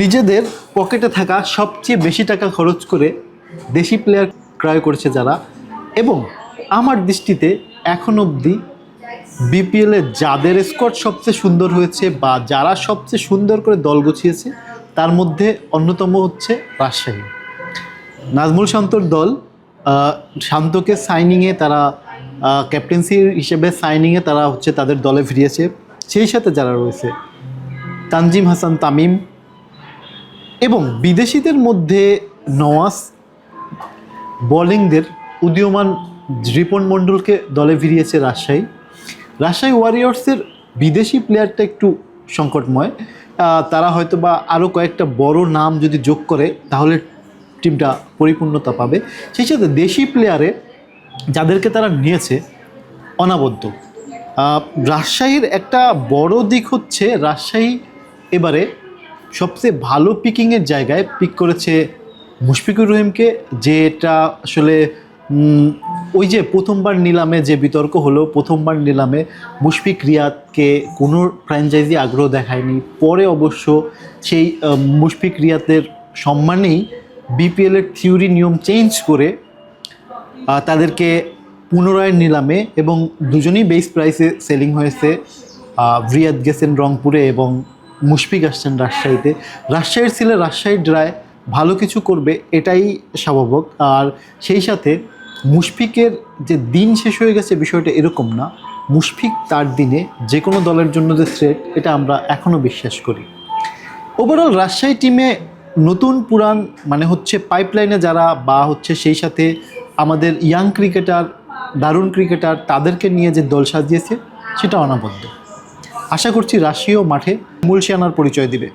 নিজেদের পকেটে থাকা সবচেয়ে বেশি টাকা খরচ করে দেশি প্লেয়ার ক্রয় করেছে যারা। এবং আমার দৃষ্টিতে এখন অবধি বিপিএলে যাদের স্কোয়াড সবচেয়ে সুন্দর হয়েছে বা যারা সবচেয়ে সুন্দর করে দল গুছিয়েছে, তার মধ্যে অন্যতম হচ্ছে রাজশাহী। নাজমুল শান্তর দল শান্তকে সাইনিংয়ে তারা ক্যাপ্টেন্সি হিসেবে সাইনিংয়ে তারা হচ্ছে তাদের দলে ফিরিয়েছে। সেই সাথে যারা রয়েছে, তানজিম হাসান তামিম এবং বিদেশিদের মধ্যে নওয়াজ বোলিংদের উদীয়মান রিপন মণ্ডলকে দলে ফিরিয়েছে রাজশাহী। রাজশাহী ওয়ারিয়র্সের বিদেশি প্লেয়ারটা একটু সংকটময়। তারা হয়তো বা আরও কয়েকটা বড় নাম যদি যোগ করে তাহলে টিমটা পরিপূর্ণতা পাবে। সেই সাথে দেশি প্লেয়ারে যাদেরকে তারা নিয়েছে অনাবদ্ধ আহ, রাজশাহীর একটা বড় দিক হচ্ছে রাজশাহী এবারে সবচেয়ে ভালো পিকিংয়ের জায়গায় পিক করেছে মুশফিকুর রহিমকে, যেটা আসলে ওই যে প্রথমবার নিলামে যে বিতর্ক হলো, প্রথমবার নিলামে মুশফিক রিয়াদকে কোনো ফ্র্যাঞ্চাইজি আগ্রহ দেখায়নি। পরে অবশ্য সেই মুশফিক রিয়াদের সম্মানেই বিপিএলের থিওরি নিয়ম চেঞ্জ করে তাদেরকে পুনরায় নিলামে এবং দুজনেই বেস প্রাইসে সেলিং হয়েছে। রিয়াদ গেছেন রংপুরে এবং মুশফিক আসছেন রাজশাহীতে। রাজশাহীর ছেলে রাজশাহীর ড্রায় ভালো কিছু করবে, এটাই স্বাভাবিক। আর সেই সাথে মুশফিকের যে দিন শেষ হয়ে গেছে বিষয়টা এরকম না। মুশফিক তার দিনে যে কোনো দলের জন্য যে থ্রেট এটা আমরা এখনও বিশ্বাস করি। ওভারঅল রাজশাহী টিমে নতুন পুরান মানে হচ্ছে পাইপলাইনে যারা বা হচ্ছে সেই সাথে আমাদের ইয়াং ক্রিকেটার দারুণ ক্রিকেটার তাদেরকে নিয়ে যে দল সাজিয়েছে সেটা অনাবদ্ধ আশা করছি রাশিয়াও মাঠে মূল সেনার পরিচয় দিবে।